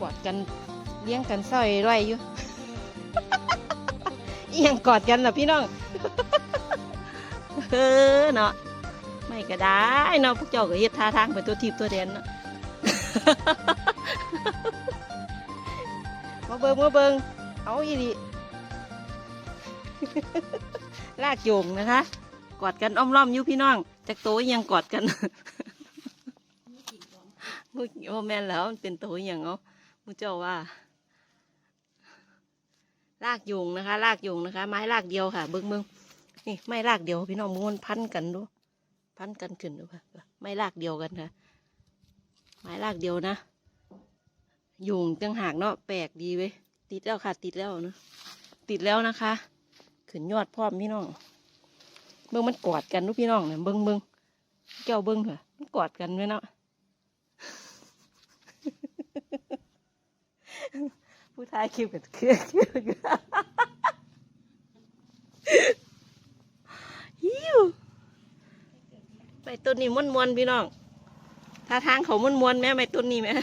กอดกันเลี้ยงกันซอยไรอยอยู่อิหยังกอดกันล่ะพี่น้องเออเนาะไม่ก็ได้เนาะพวกเจ้าก็เฮ็ดท่าทางเป็นตัวทีบตัวแดนเนาะมาเบิงมาเบิงเอาอีดีลากโยงนะคะ กอดกันอ้อมล้อมอยู่พี่น้องจากโตยังกอดกันมุกโอแม่แล้วมันเป็นโตย่างเอา มุเจ้าว่า ลากโยงนะคะ ลากโยงนะคะ ไม้ลากเดียวค่ะ เบิ้งเบิ้งนี่ไม้ลากเดียว พี่น้องมึงมันพันกันดูพันกันขึ้นดูค่ะไม้ลากเดียวกันค่ะ ไม้ลากเดียวนะโยงจังหากเนาะแปลกดีเว้ยติดแล้วค่ะ ติดแล้วนะติดแล้วนะคะขึ้นยอดพร้อมพี่น้อง เบิ้งมันกอดกันดูพี่น้องเนี่ยเบิ้งเบิ้งเจ้าเบิ้งค่ะมันกอดกันไว้เนาะ ผู้ทายคิวกับเครื่อคิวอยู่ฮิวไปต้นนี้ม้วนมวนพี่น้องท่าทางเขาม้วนมวนแม่ไม่ต้นนี้แม่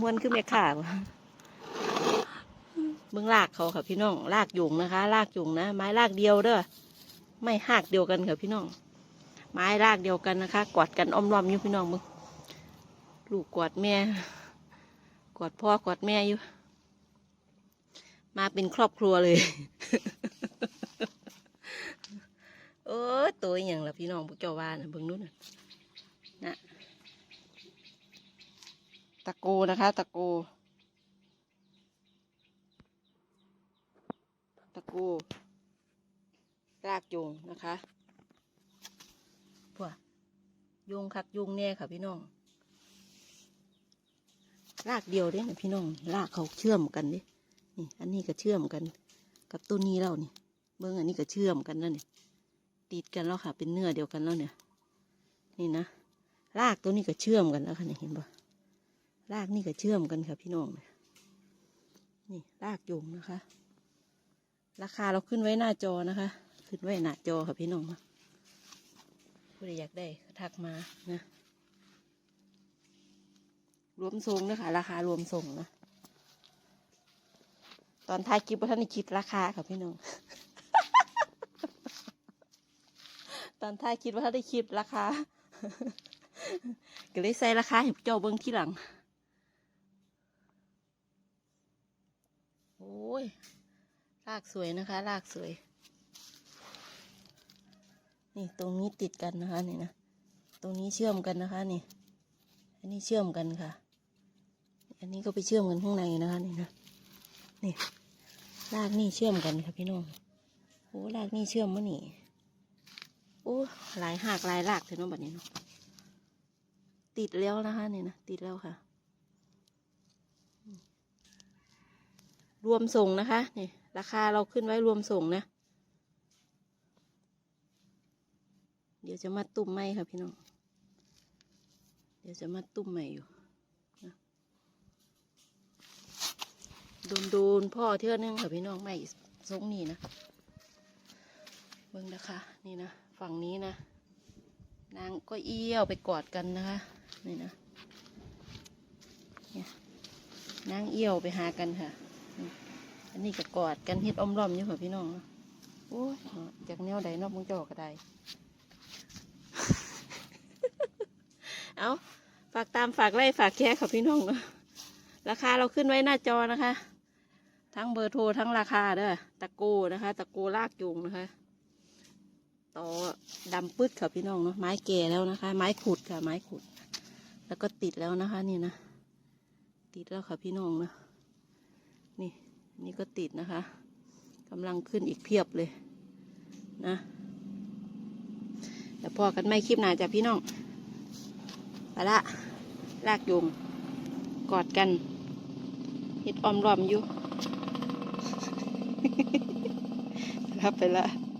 มวนคือแม่ข่าวะเบื้องลากเขาค่ะพี่น้องลากยุงนะคะ ลากยุงนะไม้ลากเดียวเด้อไม่หักเดียวกันค่ะพี่น้องไม้ลากเดียวกันนะคะ กอดกันอ้อมรอมอยู่พี่น้องมึง ลูกกอดแม่ กอดพ่อกอดแม่อยู่ มาเป็นครอบครัวเลยเออตัวอย่างละพี่น้องพวกเจ้าว่านะเบิ่งนู้นนะตะโกนะคะ ตะโก ตะโกรากโยงนะคะพวกโยงคักโยงแน่ค่ะพี่น้อง รากเดียวเด้นะพี่น้องรากเขาเชื่อมกันเดินี่ อันนี้ก็เชื่อมกัน กับต้นนี้แล้วนี่เบื้องอันนี้ก็เชื่อมกันแล้วนี่ติดกันแล้วค่ะ เป็นเนื้อเดียวกันแล้วเนี่ย นี่นะรากตัวนี้ก็เชื่อมกันแล้วค่ะเนี่ยเห็นปะรากนี่ก็เชื่อมกันค่ะ พี่น้องนี่รากโยงนะคะ ราคาเราขึ้นไว้หน้าจอนะคะ ขึ้นไว้หน้าจอค่ะพี่น้องผู้ใดอยากได้ทักมานะ รวมส่งนะคะราคารวมส่งนะตอนท้ายคลิปว่าท่านได้คิดราคาค่ะพี่น้องตอนท้ายคิดว่าท่านได้คิดราคาก็เลยใส่ราคาให้เจ้าเบิ้งที่หลัง โอ้ยรากสวยนะคะรากสวย นี่ตรงนี้ติดกันนะคะนี่นะ ตรงนี้เชื่อมกันนะคะนี่ อันนี้เชื่อมกันค่ะ อันนี้ก็ไปเชื่อมกันข้างในนะคะนี่นะนี่รากนี่เชื่อมกันค่ะพี่น้องโอ้รากนี่เชื่อมมะนี่โอ้หลายหากหลายรากเลยเนาะแบบนี้เนาะติดแล้วนะคะนี่นะติดแล้วค่ะ รวมส่งนะคะนี่ราคาเราขึ้นไว้รวมส่งนะ เดี๋ยวจะมาตุ่มไหมค่ะพี่น้อง เดี๋ยวจะมาตุ่มใหม่อยู่นะ โดนโดนๆพ่อเที่ยวนึงค่ะพี่น้องไม่ทรงนี่นะเบิ่งนะคะ นี่นะ ฝั่งนี้นะ นางก็เอี้ยวไปกอดกันนะคะ นี่นะเนี่ยนางเอี้ยวไปหากันค่ะ อันนี้ก็กอดกันเฮ็ดอ้อมล้อมอยู่ค่ะพี่น้องโอ้ยเนาะจากแนวใดนอกมึงจอกก็ได้ เอาฝากตามฝากไล่ฝากแค่ค่ะพี่น้องเนาะราคาเราขึ้นไว้หน้าจอนะคะ ทั้งเบอร์โทรทั้งราคาเด้อตะโกนะคะ ตะโกลากจูงนะคะต่อดำปึ๊ดค่ะพี่น้องเนาะไม้แก่แล้วนะคะ ไม้ขุดค่ะไม้ขุด แล้วก็ติดแล้วนะคะ นี่นะติดแล้วค่ะพี่น้องนะนี่นี่ก็ติดนะคะกำลังขึ้นอีกเพียบเลยนะแล้วพอกันไม่คลิปหนาจ้ะพี่น้องไปละลากยุงกอดกันเฮ็ดออมรอมอยู่ รับไปละ